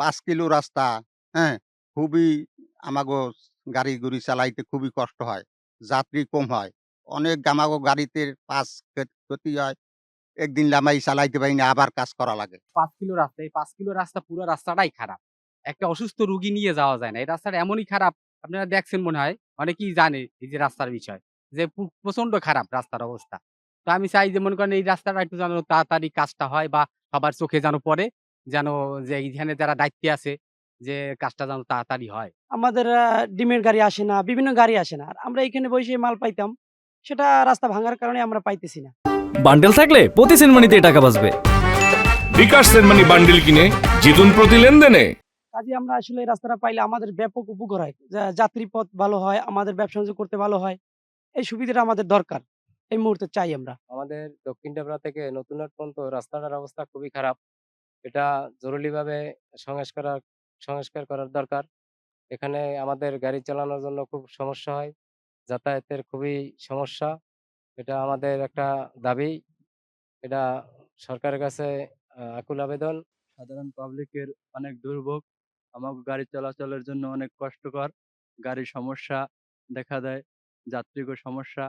পাঁচ কিলো রাস্তা হ্যাঁ? খুবই আমাগো গাড়ি গুড়ি চালাইতে খুবই কষ্ট হয়, যাত্রী কম হয়। অনেক আমাগো গাড়িতে পাঁচ ক্ষতি হয়, একদিন লামাই চালাইতে পারি না, আবার কাজ করা লাগে। পাঁচ কিলো রাস্তা, এই পাঁচ কিলো রাস্তা পুরো রাস্তাটাই খারাপ। একটা অসুস্থ রুগী নিয়ে যাওয়া যায় না, এই রাস্তাটা এমনই খারাপ, আপনারা দেখছেন মনে হয়, অনেকেই জানে এই যে রাস্তার বিষয়, যে প্রচণ্ড খারাপ রাস্তার অবস্থা। তো আমি চাই যে মনে করেন এই রাস্তাটা একটু যেন তাড়াতাড়ি কাজটা হয় বা সবার চোখে যেন পড়ে যেন যে এইখানে যারা দায়িত্বে আছে যে কাজটা যেন তাড়াতাড়ি হয়। আমাদের ডিমের গাড়ি আসে না বিভিন্ন গাড়ি আসে না। আর আমরা এখানে বসে মাল পাইতাম সেটা রাস্তা ভাঙার কারণে আমরা পাইতেছি না। বান্ডেল থাকলে প্রতি সেনমানিতে টাকা বাঁচবে। বিকাশ সেনমানি বান্ডিল কিনে জিতুন প্রতি লেনদেনে। কাজে আমরা আসলে এই রাস্তাটা পাইলে আমাদের ব্যাপক উপকার হয়। যাত্রী পথ ভালো হয় আমাদের ব্যবসা বাণিজ্য করতে ভালো হয় এই সুবিধাটা আমাদের দরকার। এই মুহূর্তে চাই আমরা। আমাদের দক্ষিণ ডেবরা থেকে নতুন পর্যন্ত রাস্তাটার অবস্থা খুবই খারাপ। এটা জরুরিভাবে সংস্কার সংস্কার করার দরকার। এখানে আমাদের গাড়ি চালানোর জন্য খুব সমস্যা হয়। যাতায়াতের খুবই সমস্যা। এটা আমাদের একটা দাবি। এটা সরকারের কাছে আহ, আকুল আবেদন। সাধারণ পাবলিকের অনেক দুর্ভোগ। আমাকে গাড়ি চলাচলের জন্য অনেক কষ্টকর। গাড়ির সমস্যা দেখা দেয়। যাত্রীগো সমস্যা।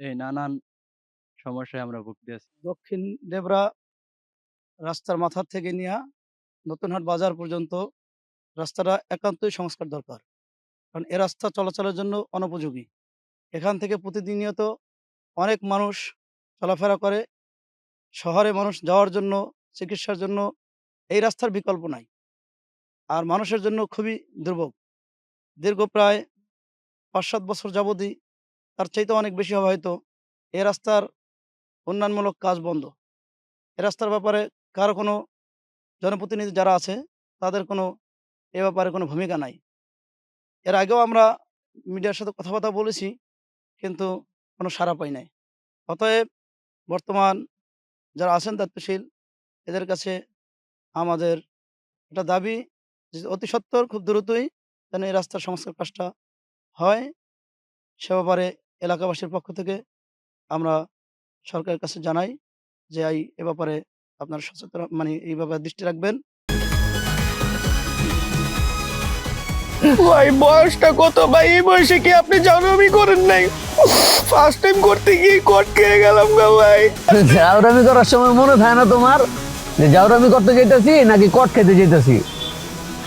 এই নানান সমস্যায় আমরা ভুগতেছি দক্ষিণ দেবরা রাস্তার মাথার থেকে নিয়ে নতুনহাট বাজার পর্যন্ত রাস্তাটা একান্তই সংস্কার দরকার। কারণ এ রাস্তা চলাচলের জন্য অনুপযোগী। এখান থেকে প্রতিনিয়ত অনেক মানুষ চলাফেরা করে। শহরে মানুষ যাওয়ার জন্য, চিকিৎসার জন্য এই রাস্তার বিকল্প নাই। আর মানুষের জন্য খুবই দুর্ভোগ। দীর্ঘ প্রায় পাঁচ সাত বছর যাবতই তার চাইতে অনেক বেশি হবে হয়তো এ রাস্তার উন্নয়নমূলক কাজ বন্ধ। এ রাস্তার ব্যাপারে কারও কোনো জনপ্রতিনিধি যারা আছে, তাদের কোনো এ ব্যাপারে কোনো ভূমিকা নাই। এর আগেও আমরা মিডিয়ার সাথে কথাবার্তা বলেছি, কিন্তু কোনো সাড়া পাই নাই। অতএব বর্তমান যারা আছেন দায়িত্বশীল, এদের কাছে আমাদের একটা দাবি অতি সত্বর খুব দ্রুতই যেন এই রাস্তার সংস্কার কাজটা হয়। সে ব্যাপারে এলাকাবাসীর পক্ষ থেকে আমরা সরকারের কাছে জানাই যে এই এ ব্যাপারে আপনারা সচেতন মানে এই ব্যাপারে দৃষ্টি রাখবেন। ভাই বয়সটা কত ভাই? এই বয়সে কি আপনি জানাবি করেন নাই? ফার্স্ট টাইম করতে গিয়ে কট খেয়ে গেলাম গা ভাই। জাউরামি করার সময় মনে থাকে না তোমার? যে জাউরামি করতে যেতেছি নাকি কট খেতে যেতেছি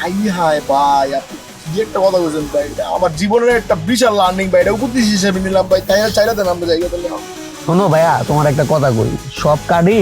হাই হাই ভাই আপনি কি একটা কথা বলছেন ভাই? এটা আমার জীবনের একটা বিশাল লার্নিং ভাই এটা উপদেশ হিসেবে নিলাম ভাই। তাই দেন আমরা জায়গা দিলে শোনো ভাইয়া তোমার একটা কথা কই। সব কার্ডই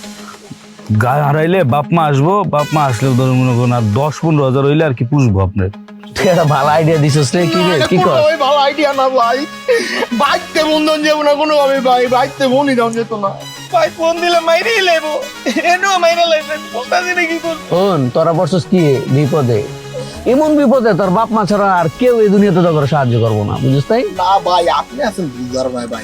গা হারাইলে বাপ মা আসব বাপ মা আসলে ধরুন মনে করুন আর দশ পনেরো হাজার হইলে আর কি পুষবো আপনার। তুই একটা ভালো আইডিয়া দিছিস রে কি রে কি কর? ভাই ভালো আইডিয়া না ভাই। বাইতে বন্ধন যাব না কোনো ভাবে ভাই বাইতে বনি দাম যেত না। ভাই ফোন দিলে মাইরেই লেবো। এনো মাইরে লাইছে বুঝতাছি না কি করব শোন তোরা বসছিস কি বিপদে? এমন বিপদে তোর বাপ মা ছাড়া আর কেউ এই দুনিয়াতে তোর সাহায্য করব না বুঝিস তাই? না ভাই আপনি আছেন বুঝার ভাই ভাই।